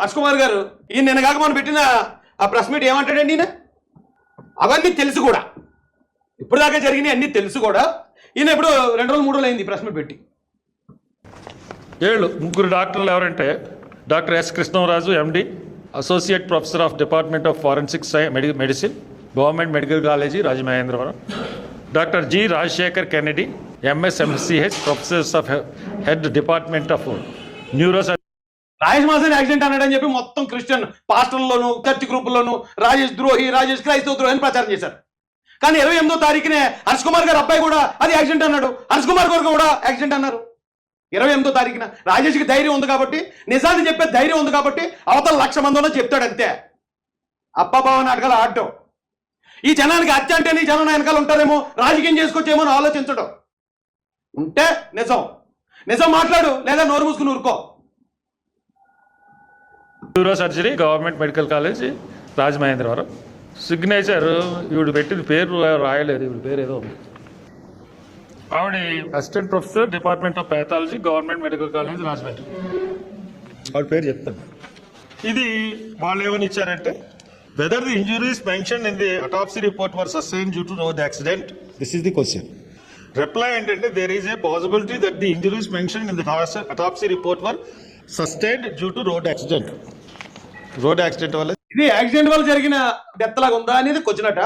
హర్ష్ కుమార్ గారు ఈయన నిన్న కాక మనం పెట్టిన ఆ ప్రెస్ మీట్ ఏమంటాడండి ఈయన? అవన్నీ తెలుసు కూడా. ఇప్పుడు దాకా జరిగినాయి అన్నీ తెలుసు కూడా. ఈయన ఇప్పుడు రెండు రోజులు మూడు రోజులు అయింది ప్రెస్ మీట్ పెట్టి. ఏళ్ళు ముగ్గురు డాక్టర్లు ఎవరంటే doctor S Krishnaraju MD associate professor of department of forensic sci medi medicine government medical college Rajamahendravaram. Doctor G Rajasekhar Kennedy MS MCH professors of head department of neurosur Rajesh Mason accident అన్నాడని చెప్పి మొత్తం Christian పాస్టర్లలోను church గ్రూపుల్లోను రాజేష్ ద్రోహి రాజేష్ క్రైస్తవ ద్రోహిని ప్రచారం చేశారు. కానీ ఇరవై ఎనిమిదో తారీఖునే హర్ష్ కుమార్ గారు అబ్బాయి కూడా అది యాక్సిడెంట్ అన్నాడు. హర్ష్ కుమార్ గారు కూడా యాక్సిడెంట్ అన్నారు. ఇరవై ఎనిమిదో తారీఖున రాజేష్కి ధైర్యం ఉంది కాబట్టి నిజాన్ని చెప్పే ధైర్యం ఉంది కాబట్టి అవతల లక్ష మందిలో చెప్తాడు అంతే. అప్పాబావ నాటకాలు ఆడటం. ఈ జనానికి హత్య అంటే నీ జనం వెనకాల ఉంటారేమో రాజకీయం చేసుకొచ్చేమో అని ఆలోచించడం. ఉంటే నిజం. నిజం మాట్లాడు లేదా నోరు మూసుకుని ఊరుకో. Neurosurgery government medical college Rajamahendravaram. Signature ఈవిడ పెట్టిన పేరు రాయలేదు ఈవిడ పేరు ఏదో ఉంది. ఆవిడ assistant professor department of pathology government medical college Rajahmundry. ఆవిడ పేరు చెప్తాను. ఇది వాళ్ళు ఏమని ఇచ్చారంటే whether the injuries mention in the autopsy report were sustain due to road accident this is the question reply ఏంటంటే there is a possibility that the injuries mention in the autopsy report were sustained due to road accident road accident వల్ల ఇది accident వల్ల జరిగిన death లాగా ఉందా అనేది వచ్చినట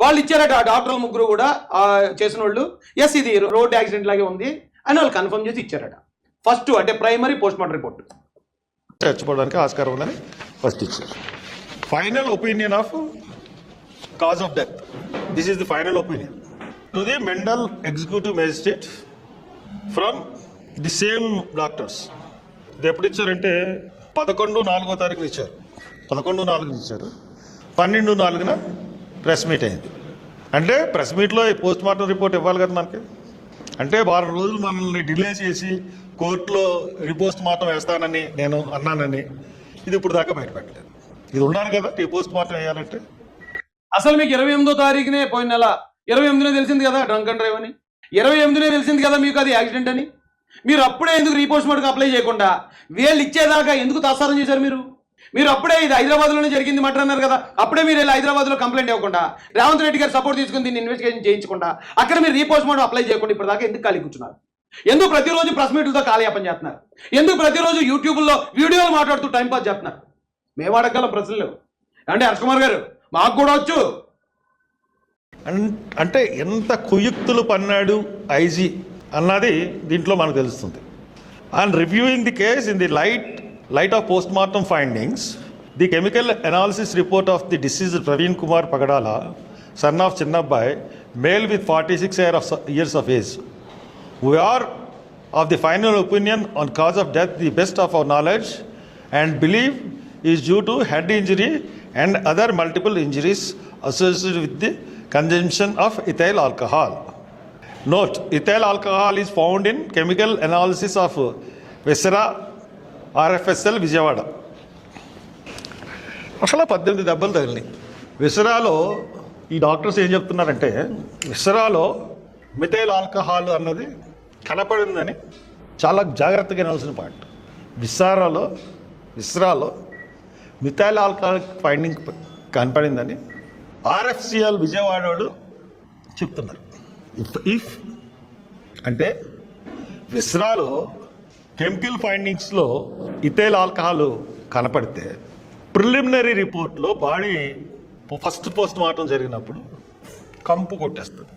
వాళ్ళు ఇచ్చారట ఆ డాక్టర్లు ముగ్గురు కూడా ఆ చేసిన వాళ్ళు ఎస్ ఇది రోడ్ యాక్సిడెంట్ లాగే ఉంది అని వాళ్ళు కన్ఫర్మ్ చేసి ఇచ్చారట. ఫస్ట్ అంటే ప్రైమరీ పోస్ట్ మార్టం రిపోర్ట్ చచ్చిపోవడానికి ఆస్కారం ఉందని ఫస్ట్ ఇచ్చారు. Final opinion of cause of death this is the final opinion to the Mandal executive magistrate from the same doctors ఇది ఎప్పుడు ఇచ్చారంటే పదకొండు నాలుగో తారీఖున ఇచ్చారు. పదకొండు నాలుగున ఇచ్చారు. పన్నెండు నాలుగున ప్రెస్ మీట్ అయింది. అంటే ప్రెస్ మీట్లో ఈ పోస్ట్ మార్టం రిపోర్ట్ ఇవ్వాలి కదా మనకి. అంటే వారం రోజులు మనల్ని డిలే చేసి కోర్టులో రిపోస్ట్ మార్టం వేస్తానని నేను అన్నానని ఇది ఇప్పుడు దాకా బయటపెట్టలేదు. ఇది ఉండాలి కదా ఈ పోస్ట్ మార్టం వేయాలంటే. అసలు మీకు ఇరవై ఎనిమిదో తారీఖునే పోయిన నెల. ఇరవై ఎనిమిదినే తెలిసింది కదా డ్రంక్ అండ్ డ్రైవ్ అని? ఇరవై ఎనిమిదినే తెలిసింది కదా మీకు అది యాక్సిడెంట్ అని? మీరు అప్పుడే ఎందుకు రీపోస్ట్ మార్టం అప్లై చేయకుండా? వీళ్ళు ఇచ్చేదాకా ఎందుకు తాసారం చేశారు మీరు? మీరు అప్పుడే ఇది హైదరాబాద్లోనే జరిగింది మటర్ అన్నారు కదా. అప్పుడే మీరు వెళ్ళి హైదరాబాద్లో కంప్లైంట్ ఇవ్వకుండా రేవంత్ రెడ్డి గారు సపోర్ట్ తీసుకుని దీన్ని ఇన్వెస్టిగేషన్ చేయించకుండా అక్కడ మీరు రీపోస్ట్ మార్టం అప్లై చేయకుండా ఇప్పుడు దాకా ఎందుకు ఖాళీ కూర్చున్నారు? ఎందుకు ప్రతిరోజు ప్రెస్ మీట్లతో కాలయాపన చేస్తున్నారు? ఎందుకు ప్రతిరోజు యూట్యూబ్లో వీడియోలు మాట్లాడుతూ టైం పాస్ చేస్తున్నారు? మేము అడగలం ప్రశ్నలు అంటే హర్ష్ కుమార్ గారు మాకు కూడా వచ్చు. అంటే ఎంత కుయుక్తులు పన్నాడు ఐజీ? అన్నది దీంట్లో మనకు తెలుస్తుంది. And reviewing the case in the light light of post mortem findings the chemical analysis report of the disease Praveen Kumar Pagadala son of Chinnabbai male with forty six year of years of age we are of the final opinion on cause of death the best of our knowledge and believe is due to head injury and other multiple injuries associated with the consumption of ethyl alcohol Note, ethyl alcohol is found in chemical analysis of Viscera RFSL Vijayawada. అసలు పద్దెనిమిది దెబ్బలు తగిలినాయి. విసరాలో ఈ doctors ఏం చెప్తున్నారంటే విసరాలో methyl alcohol అన్నది కనపడిందని చాలా జాగ్రత్తగా వినాల్సిన పాయింట్. విసారాలో విసరాలో మిథైల్ ఆల్కహాల్ ఫైండింగ్ కనపడిందని ఆర్ఎఫ్సిఎల్ విజయవాడోడు చెప్తున్నారు. ఇఫ్ ఇఫ్ అంటే విస్రాలో కెమికల్ ఫైండింగ్స్లో ఇథైల్ ఆల్కహాల్ కనపడితే ప్రిలిమినరీ రిపోర్ట్లో బాడీ ఫస్ట్ పోస్ట్ మార్టం జరిగినప్పుడు కంపు కొట్టేస్తుంది.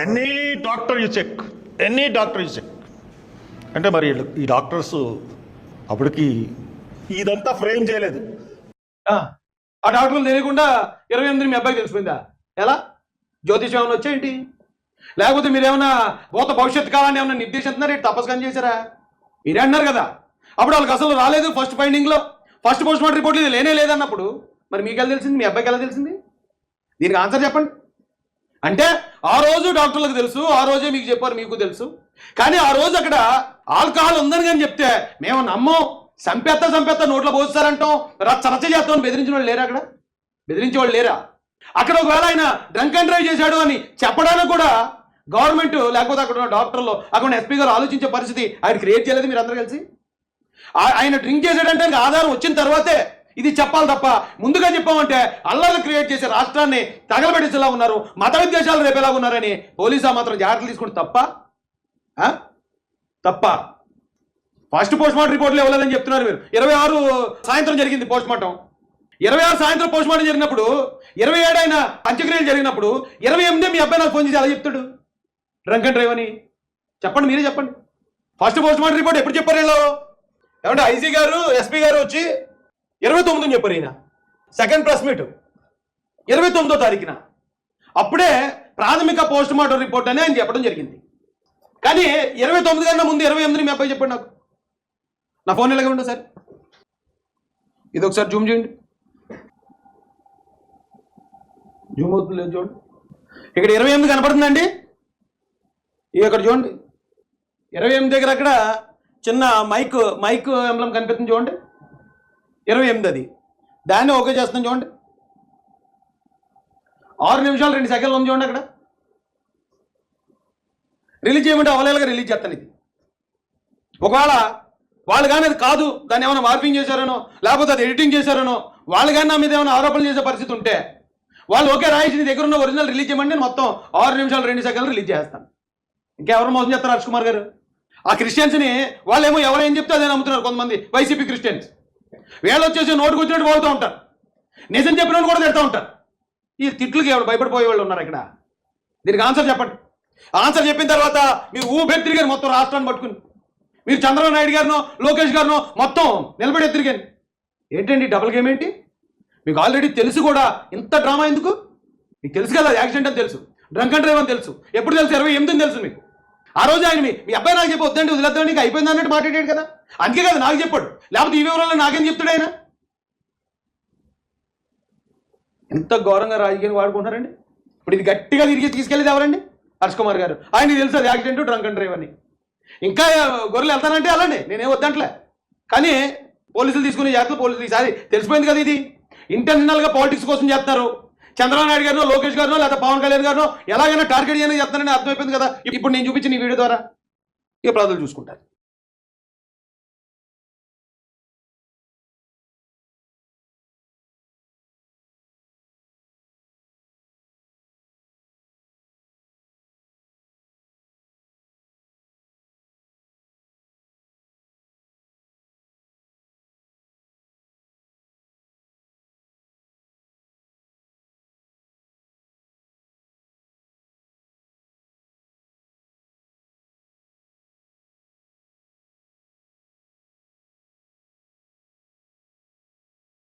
Any doctor you check any doctor you check. అంటే మరి ఈ డాక్టర్స్ అప్పటికి ఇదంతా ఫ్రేమ్ చేయలేదు. ఆ, డాక్టర్లు తెలియకుండా ఇరవై ఎనిమిది మీ అబ్బాయికి తెలిసిపోయిందా? ఎలా? జ్యోతిష్యం ఏమైనా లేకపోతే మీరేమన్నా భూత భవిష్యత్ కాలాన్ని ఏమైనా నిర్దేశిస్తున్నారు? ఏంటి చేశారా? మీరే అన్నారు కదా. అప్పుడు వాళ్ళకి అసలు రాలేదు ఫస్ట్ ఫైండింగ్లో ఫస్ట్ పోస్ట్ మార్టం రిపోర్ట్ ఇది లేనే లేదన్నప్పుడు. మరి మీకు ఎలా తెలిసింది? మీ అబ్బాయికి ఎలా తెలిసింది? దీనికి ఆన్సర్ చెప్పండి. అంటే ఆ రోజు డాక్టర్లకు తెలుసు ఆ రోజే మీకు చెప్పారు మీకు తెలుసు. కానీ ఆ రోజు అక్కడ ఆల్కహాల్ ఉందని కానీ చెప్తే మేము నమ్మం. సంపెత్త సంపెత్త నోట్లో పోస్తారంటాం. రచ్చ రచ్చ చేస్తామని బెదిరించిన వాళ్ళు లేరా అక్కడ? బెదిరించే వాళ్ళు లేరా? అక్కడ ఒకవేళ ఆయన డ్రంక్ అండ్ డ్రైవ్ చేశాడు అని చెప్పడానికి కూడా గవర్నమెంట్ లేకపోతే అక్కడ ఉన్న డాక్టర్లు అక్కడ ఉన్న ఎస్పీ గారు ఆలోచించే పరిస్థితి ఆయన క్రియేట్ చేయలేదు మీరు అందరూ కలిసి? ఆ- ఆయన డ్రింక్ చేశాడంటే ఇంకా ఆధారం వచ్చిన తర్వాతే ఇది చెప్పాలి తప్ప ముందుగా చెప్పామంటే అల్లర్లు క్రియేట్ చేసే రాష్ట్రాన్ని తగలబెట్టేసేలా ఉన్నారు మత విద్వేషాలు రేపేలా ఉన్నారని పోలీసు మాత్రం జాగ్రత్తలు తీసుకుంటే తప్ప? ఆ? తప్ప. ఫస్ట్ పోస్ట్ మార్టం రిపోర్ట్లు ఇవ్వలేదని చెప్తున్నారు మీరు. ఇరవై ఆరు సాయంత్రం జరిగింది పోస్ట్ మార్టం ఇరవై ఆరు సాయంత్రం పోస్ట్ మార్టం జరిగినప్పుడు ఇరవై ఏడు ఆయన అంత్యక్రియలు జరిగినప్పుడు ఇరవై ఎనిమిది మీ అబ్బాయి నాకు ఫోన్ చేసి అలా చెప్తాడు? డ్రంక్ అండ్ డ్రైవ్ అని. చెప్పండి మీరే చెప్పండి. ఫస్ట్ పోస్ట్ మార్టం రిపోర్ట్ ఎప్పుడు చెప్పారు వీళ్ళు? ఏమంటే ఐజీ గారు ఎస్పీ గారు వచ్చి ఇరవై తొమ్మిదిని చెప్పారు ఈయన. Second press meet. ఇరవై తొమ్మిదో తారీఖున. అప్పుడే ప్రాథమిక పోస్ట్ మార్టం రిపోర్ట్ అని ఆయన చెప్పడం జరిగింది. కానీ ఇరవై తొమ్మిది కన్నా ముందు ఇరవై ఎనిమిది మీ అబ్బాయి చెప్పండి నాకు. నా ఫోన్ ఎలాగ ఉండదు సార్? ఇది ఒకసారి జూమ్ చేయండి. జూమ్ అవుతుంది లేదు చూడండి. ఇక్కడ ఇరవై ఎనిమిది కనపడుతుందండి. ఇది ఇక్కడ చూడండి. ఇరవై ఎనిమిది దగ్గర అక్కడ చిన్న మైక్ మైక్ ఎంబ్లం కనిపిస్తుంది చూడండి. ఇరవై ఎనిమిది అది. దాన్ని ఓకే చేస్తుంది చూడండి. ఆరు నిమిషాలు రెండు సెకండ్లు ఉంది చూడండి అక్కడ. రిలీజ్ చేయమంటే అవలేలుగా రిలీజ్ చేస్తాను ఇది. ఒకవేళ వాళ్ళు కానీ అది కాదు దాన్ని ఏమైనా మార్పింగ్ చేశారనో లేకపోతే అది ఎడిటింగ్ చేశారనో వాళ్ళు కానీ నా మీద ఏమైనా ఆరోపణలు చేసే పరిస్థితి ఉంటే వాళ్ళు ఓకే రాయించి నీ దగ్గర ఉన్న ఒరిజినల్ రిలీజ్ చేయమంటే నేను మొత్తం ఆరు నిమిషాలు రెండు సెకండ్లు రిలీజ్ చేస్తాను ఇంకెవరు మోసం చేస్తారు హర్ష్ కుమార్ గారు? ఆ క్రిస్టియన్స్ని వాళ్ళేమో ఎవరు ఏం చెప్తే అదే నమ్ముతున్నారు కొంతమంది వైసీపీ క్రిస్టియన్స్. వీళ్ళు వచ్చేసి నోటుకు వచ్చినట్టు పోతూ ఉంటారు. నిజం చెప్పిన కూడా తిడతా ఉంటారు. ఈ తిట్లకి ఎవరు భయపడిపోయే వాళ్ళు ఉన్నారు ఇక్కడ? దీనికి ఆన్సర్ చెప్పండి. ఆన్సర్ చెప్పిన తర్వాత మీరు ఊబెత్తి తిరిగారు మొత్తం రాష్ట్రాన్ని పట్టుకుని మీరు చంద్రబాబు నాయుడు గారినో లోకేష్ గారినో మొత్తం నిలబడి తిరిగాను ఏంటండి డబుల్ గేమ్ ఏంటి? మీకు ఆల్రెడీ తెలుసు కూడా. ఇంత డ్రామా ఎందుకు? మీకు తెలుసు కదా యాక్సిడెంట్ అని తెలుసు. డ్రంక్ అండ్ డ్రైవ్ అని తెలుసు. ఎప్పుడు తెలుసు? ఇరవై ఎనిమిది తెలుసు మీకు. ఆ రోజు ఆయన మీ అబ్బాయి నాకు చెప్పి వద్దండి వదిలేద్దాం నీకు అయిపోయింది? అన్నట్టు మాట్లాడాడు కదా. అందుకే కదా నాకు చెప్పాడు. లేకపోతే ఈ వివరాలు నాకేం చెప్తాడు ఆయన? ఎంత ఘోరంగా రాజకీయం వాడుకుంటున్నారండి. ఇప్పుడు ఇది గట్టిగా తిరిగి తీసుకెళ్ళేది ఎవరండి? హర్ష్ కుమార్ గారు. ఆయనకి తెలుసు అది యాక్సిడెంట్ డ్రంక్ అండ్ డ్రైవ్ అని. ఇంకా గొర్రెలు వెళ్తానంటే అలాండి నేనేం వద్దంట్లే. కానీ పోలీసులు తీసుకునే జాగ్రత్తలు పోలీసులు ఈసారి తెలిసిపోయింది కదా ఇది. ఇంటర్నల్గా పాలిటిక్స్ కోసం చేస్తారు. చంద్రబాబు నాయుడు గారినో లోకేష్ గారినో లేదా పవన్ కళ్యాణ్ గారినో ఎలాగైనా టార్గెట్ చేయని చెప్తారని అర్థమైపోయింది కదా. ఇప్పుడు నేను చూపించిన ఈ వీడియో ద్వారా. ఇక ప్రజలు చూసుకుంటారు.